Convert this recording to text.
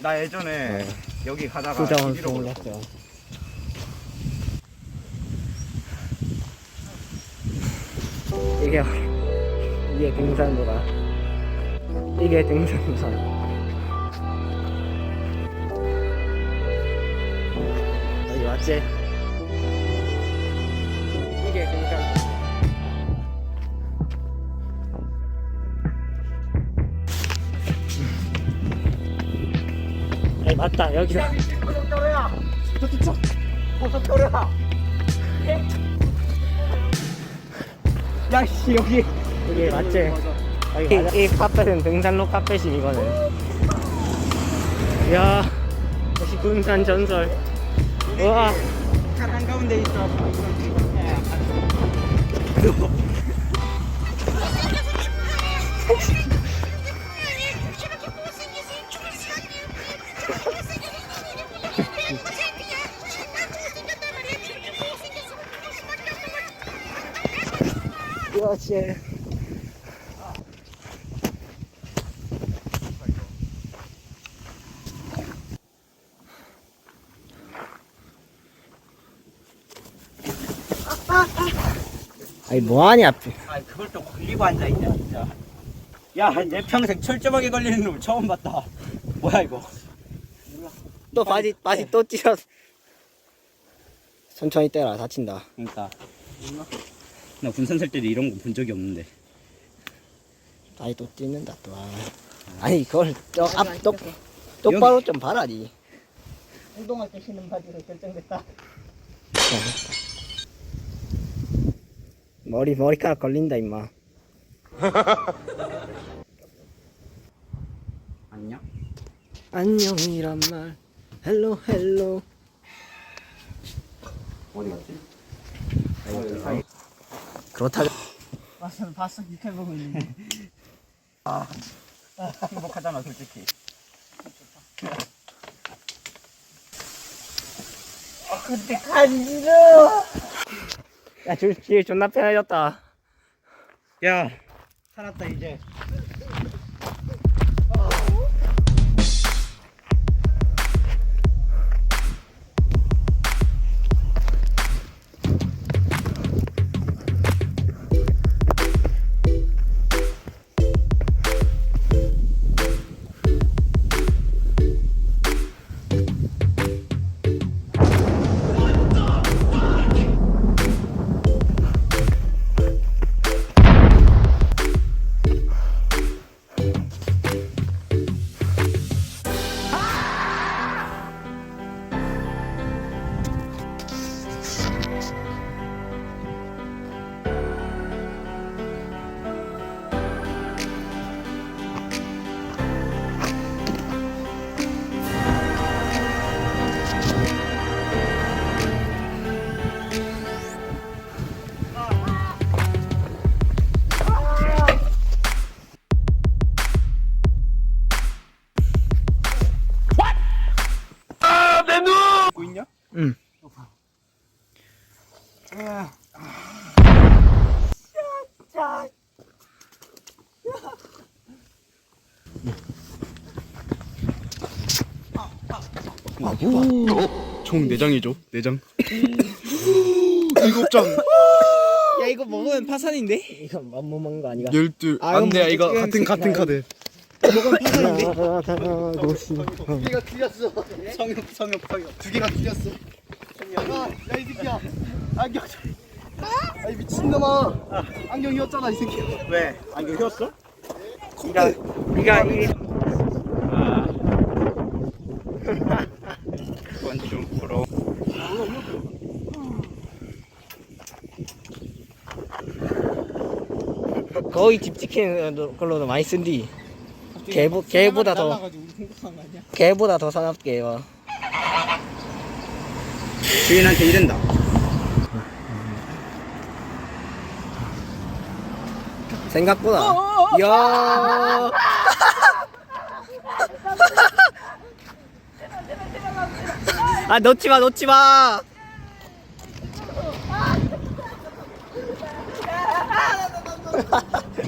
나 예전에 네. 여기 가다가 수자원 TV로 수 올랐죠. 이게 이게 등산로다. 이게 등산로다. 여기 맞지? 아니 맞다 여기다. 고속도로야. 저쪽 고속도로야. 야씨 여기 여기 맞지? 이, 이 카펫은 등산로 카펫이 이거는. 이야, 역시 군산 전설. 우와, 잘 한가운데 있어. 그렇지. 아니 뭐하냐 아 그걸 또 걸리고 앉아 있냐 진짜. 야내 평생 철저하게 걸리는 놈 처음 봤다. 뭐야 이거? 또 바지 바지 또 찢어 천천히 떼라 다친다 그러니까 나 군산 살 때도 이런 거 본 적이 없는데. 바지 또 찢는다 또 아. 아니 그걸 저앞똑 똑바로 좀 봐라니 운동할 때 신는 바지로 결정됐다. 머리 머리카락 걸린다 임마 안녕. 안녕이란 말 헬로 헬로 어디 갔지? 그렇다 봤어 봤어 이렇게 보고 있는데. 아 행복하잖아 솔직히. 아 근데 간지러. 야줄 길 존나 편해졌다 야 살았다 이제. 총 4장이죠 4장 일곱 장야 이거 먹으면 파산인데? 이거 못 먹는 거 아니가 열둘 아, 안돼 이건 이거 같은 같은 카드 먹으면 파산인데? 도시 개가 틀렸어. 성욕 성욕 성욕 두 개가 틀렸어. 야이 새끼야 안경. 아이 미친놈아. 안경 휘었잖아 이 새끼야. 왜? 안경 휘었어? 니가 니가 이 그건 좀 부러워. 거의 집 지키는 걸로도 많이 쓴디 개보 개보다 더 개보다 더 사납게 와 주인한테 이른다. 생각보다. 이야. 아 놓지 마 놓지 마